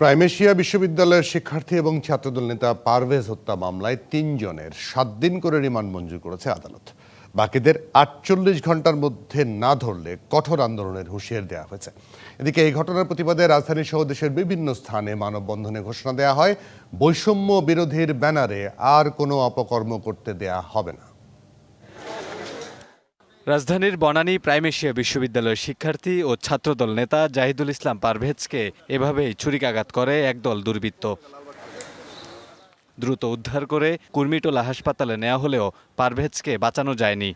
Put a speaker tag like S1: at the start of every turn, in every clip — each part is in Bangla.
S1: প্রাইমেশিয়া বিশ্ববিদ্যালয়ের শিক্ষার্থী এবং ছাত্রদল নেতা পারভেজ হত্যা মামলায় তিনজনের সাত দিন করে রিমান্ড মঞ্জুর করেছে আদালত। বাকিদের আটচল্লিশ ঘণ্টার মধ্যে না ধরলে কঠোর আন্দোলনের হুঁশিয়ার দেওয়া হয়েছে। এদিকে এই ঘটনার প্রতিবাদে রাজধানী সহ দেশের বিভিন্ন স্থানে মানববন্ধনে ঘোষণা দেওয়া হয়, বৈষম্য বিরোধীর ব্যানারে আর কোনো অপকর্ম করতে দেয়া হবে না।
S2: রাজধানীর বনানী প্রাইমেশিয়া বিশ্ববিদ্যালয়ের শিক্ষার্থী ও ছাত্রদল নেতা জাহিদুল ইসলাম পারভেজকে এভাবেই ছুরিকাঘাত করে একদল দুর্বৃত্ত। দ্রুত উদ্ধার করে কুর্মিটোলা হাসপাতালে নেওয়া হলেও পারভেজকে বাঁচানো যায়নি।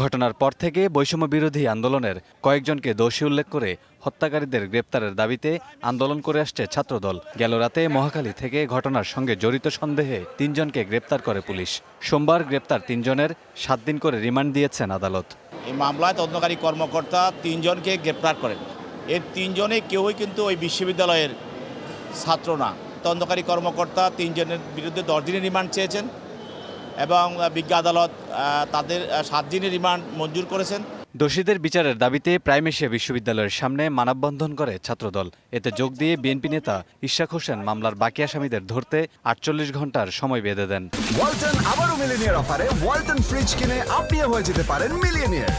S2: ঘটনার পর থেকে বৈষম্য বিরোধী আন্দোলনের কয়েকজনকে দোষী উল্লেখ করে হত্যাকারীদের গ্রেপ্তারের দাবিতে আন্দোলন করে আসছে ছাত্রদল। গেল রাতে মহাখালী থেকে ঘটনার সঙ্গে জড়িত সন্দেহে তিনজনকে গ্রেপ্তার করে পুলিশ। সোমবার গ্রেপ্তার তিনজনের সাত দিন করে রিমান্ড দিয়েছেন আদালত।
S3: এই মামলায় তদন্তকারী কর্মকর্তা তিনজনকে গ্রেপ্তার করেন। এর তিনজনে কেউই কিন্তু ওই বিশ্ববিদ্যালয়ের ছাত্র না। তদন্তকারী কর্মকর্তা তিনজনের বিরুদ্ধে দশ দিনের রিমান্ড চেয়েছেন। এবং বিজ্ঞা আদালত তাদের সাত দিনের রিমান্ড মঞ্জুর করেছেন।
S2: দোষীদের বিচারের দাবিতে প্রাইমেশিয়া বিশ্ববিদ্যালয়ের সামনে মানববন্ধন করে ছাত্রদল। এতে যোগ দিয়ে বিএনপি নেতা ইশাক হোসেন মামলার বাকি আসামিদের ধরতে আটচল্লিশ ঘণ্টার সময় বেঁধে দেন।
S4: ওয়ালটন আবারও মিলিনিয়ার অফারে ওয়ালটন ফ্রিজ কিনে আপনিও হয়ে যেতে পারেন মিলিয়নিয়ার।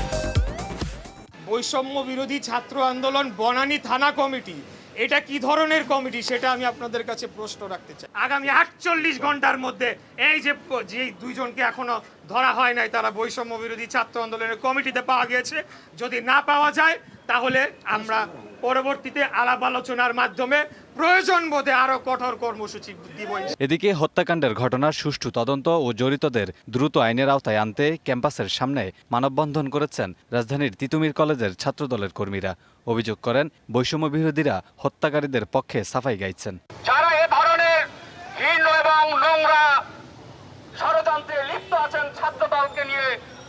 S5: বৈষম্য বিরোধী ছাত্র আন্দোলন বনানী থানা কমিটি। এটা কি ধরনের কমিটি সেটা আমি আপনাদের কাছে প্রশ্ন রাখতে চাই। আগামী আটচল্লিশ ঘণ্টার মধ্যে এই যে যেই দুইজনকে এখনও ধরা হয় নাই, তারা বৈষম্য বিরোধী ছাত্র আন্দোলনের কমিটিতে পাওয়া গিয়েছে। যদি না পাওয়া যায় তাহলে আমরা পরবর্তীতে আলাপ আলোচনার মাধ্যমে প্রয়োজন বোধে আরও কঠোর কর্মসূচি দিব।
S2: এদিকে হত্যাকাণ্ডের ঘটনার সুষ্ঠু তদন্ত ও জড়িতদের দ্রুত আইনের আওতায় আনতে ক্যাম্পাসের সামনে মানববন্ধন করেছেন রাজধানীর তিতুমির কলেজের ছাত্রদলের কর্মীরা। অভিযোগ করেন বৈষম্য বিরোধীরা হত্যাকারীদের পক্ষে সাফাই গাইছেন।
S6: যারা এ ধরনের হীন এবং নোংরা ষড়যন্ত্রে লিপ্ত আছেন ছাত্র দলকে নিয়ে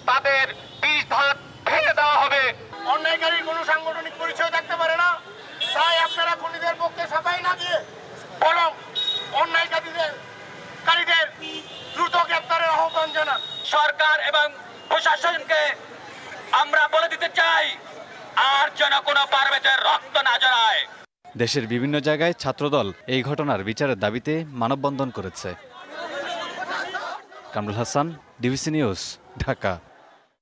S6: তাদের বিষ ধাত ভেঙে দেওয়া হবে। অন্যায়কারীর কোনো সাংগঠনিক পরিচয় থাকতে পারে না। তাই আপনারা খুনিদের পক্ষে সাফাই না দিয়ে বরং অন্যায়কারীদের কারীদের দ্রুত গ্রেপ্তারের আহ্বান জানান। সরকার এবং প্রশাসনকে আমরা বলে দিতে চাই আর যেন কোনো পারবেজের রক্ত না জড়ায়।
S2: দেশের বিভিন্ন জায়গায় ছাত্রদল এই ঘটনার বিচারের দাবিতে মানববন্ধন করেছে। Kamrul Hasan DBC news Dhaka.